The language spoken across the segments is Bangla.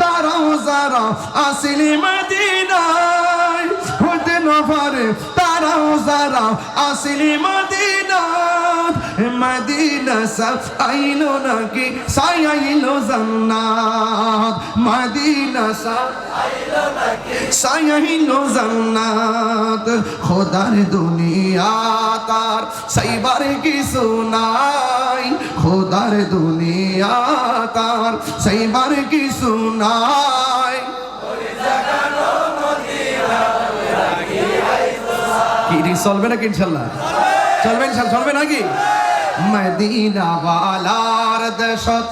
তারাও যারা আসিলি মদিনায় হতে নফরে তারাও যারা আসিলি মদিনাত মদিনা সাফ আইলো নাকি? সাইলো জান্নাত। মদিনা সাইলো জান্নাত, খোদার দুনিয়া তার। সাইবার কিছু নাই, খোদার দুনিয়া তার। সাইবার কিছু নাই। কি চলবে নাকি ইনশাল্লাহ? চলবে ইনশাল্লাহ, চলবে নাকি? মদিনা ওয়ালার দেশত।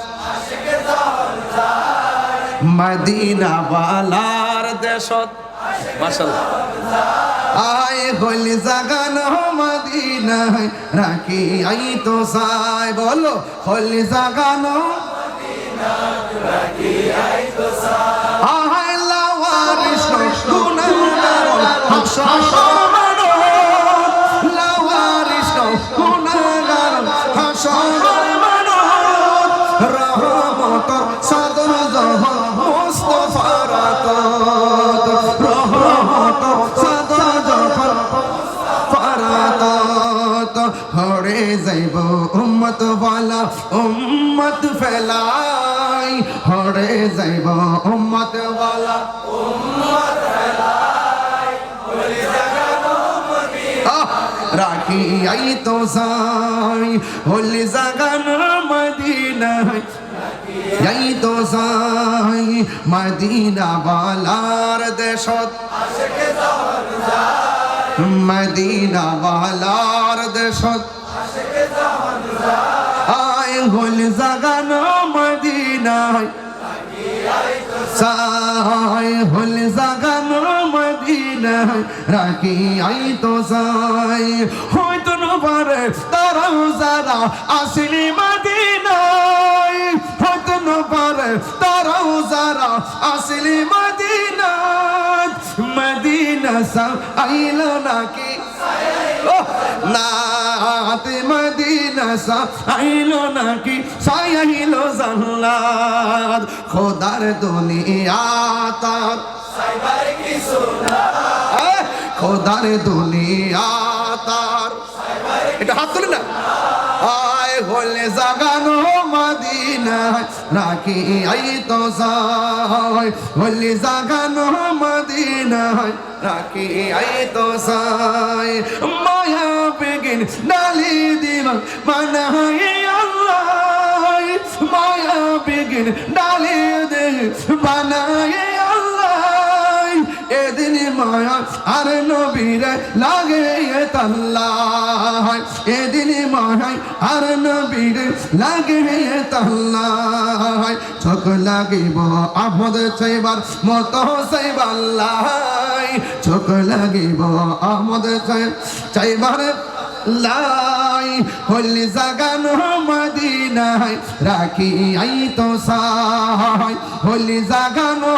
মদিনা ওয়ালার দেশত মাশাআল্লাহ আয় হলি জাগানো মদিনায় রাখি আই তো সাই বলো হলি জাগানো আয় মানো রহমত সাদর জহর মুস্তাফার আতত রহমত সাদর জহর ফারাতত হরে যাইব উম্মত ওয়ালা, উম্মত ফেলাই। হরে রাখি আই তো সাই হলি জাগান মদিনায়। যাই তো সাই মদিনা বালার দেশত মদিনা বালার দেশত আয় হল জাগানো মদিনায় সাই হল জাগানো মদিনায় রাখি আই তো সাই হয়তো নবারে তারাও যারা আসলি মদিনায় সব আইলো নাকি নাতে মদিনা সা আইলো নাকি সাইলো জান্নাত খোদার দুনিয়া তার আহ, খোদার দুনিয়া তার এটা হাত তুলে না। হলে জাগানো মদিনায় নাকি আই তো সাই হলে জাগানো মদিনায় নাকি আই তো সাই মায়া বেগিন ডালি দিল, মানাই আল্লাহ। মায়া বেগিন ডালি দে বানাই মায়া আর নবীরে লাগে তাল্লাহ এদিন মায়াই আর নবীরে লাগে তাল্লাহ চোখ লাগিব আহমদ চাইবার মত চাইবাল্লাহ চোখ লাগিব আহমদ চাইবার লাই। হলি জাগানো মদিনায় রাখি আই তো সাই হলি জাগানো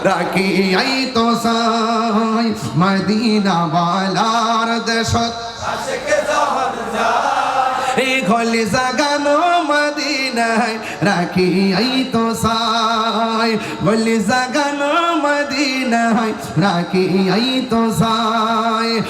ও, রাখি আই তো সাই মদিনা বালার দেশত। এই খলি জাগানো মদিনায় রাখি আই তো সাই। বলি জাগানো মদিনায় রাখি আই তো সাই।